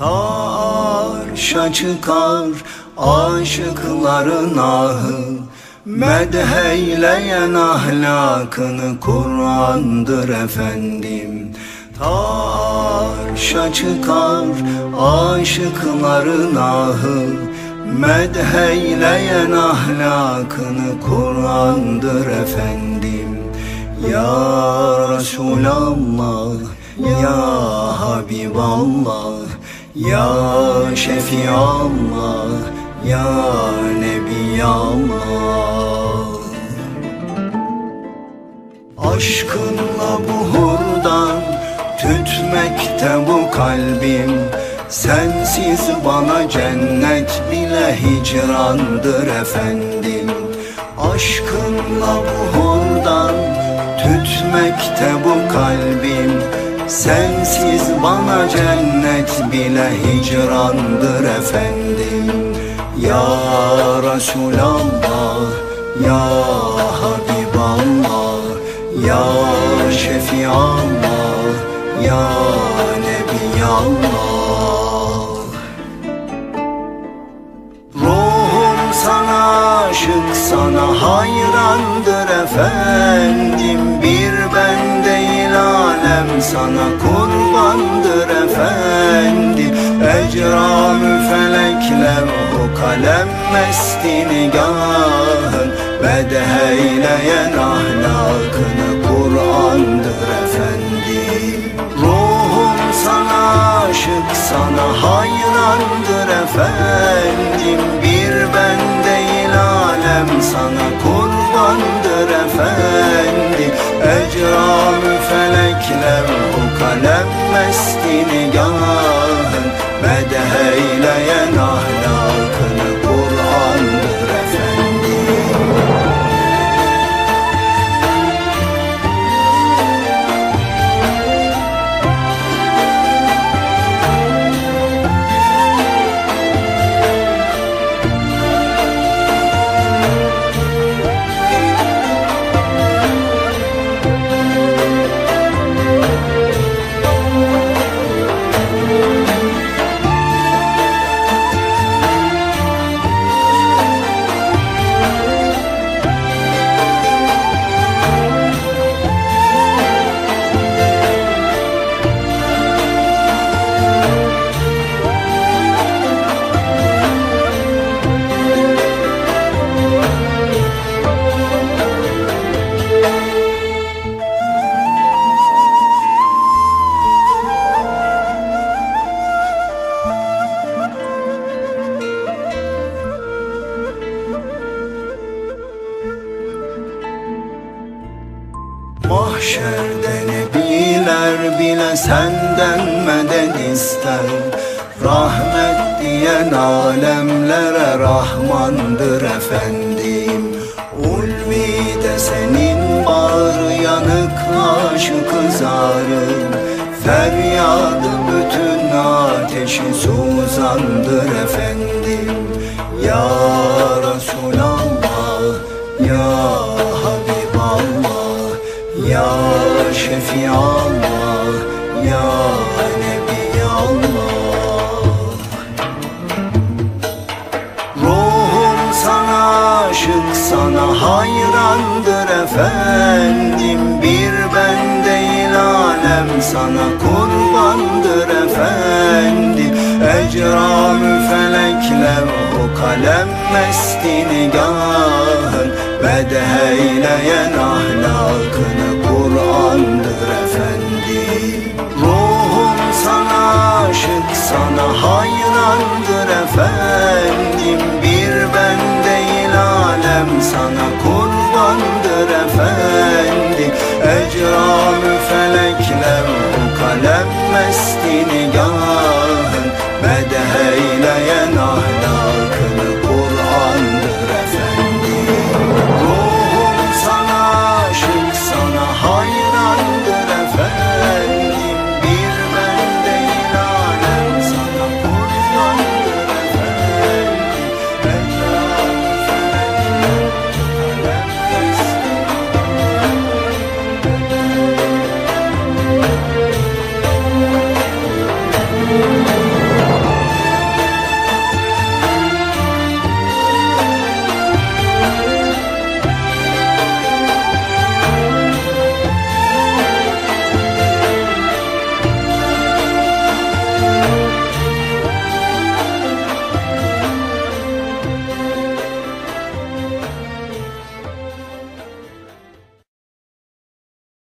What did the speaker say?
Ta arşa çıkar aşıkların ahı. Medheyleyen ahlakını Kur'an'dır efendim. Ta arşa çıkar aşıkların ahı. Medheyleyen ahlakını Kur'an'dır efendim. Ya Resulallah Ya Habiballah Ya Şefiallah Ya Nebiyallah Aşkınla buhurdan tütmekte bu kalbim. Sensiz bana cennet bile hicrandır efendim. Aşkınla buhurdan tütmekte bu kalbim Sensiz bana cennet bile hicrandır efendim. Ya Resulallah, Ya Habiballah Ya Şefiallah, Ya Nebiyallah. Ruhum sana aşık, sana hayrandır efendim sana kurbandır efendim Ecramü felekler o kalem mesti nigahın Bedheyleyen ahlakını Kur'an'dır efendim Ruhum sana aşık, sana hayrandır efendim. Bir ben değil alem sana kurbandır efendim Ecramü felekler o kalem mesti nigahın Mahşerde nebiler bile senden medet ister. Rahmet diyen alemlere Rahmandır efendim. Ulvi'de senin bağrı yanık aşık kızarım Feryadı bütün ateşi suzandır efendim. Ya Ona hayrandır efendim Bir ben değil alem. Sana kurbandır efendim Ecram-ı felek levh-u kalem mestini gahın Bedeheyleyen ahlakını Kur'an'dır efendim. Ruhum sana aşık sana hayır sana kurbandır efendim.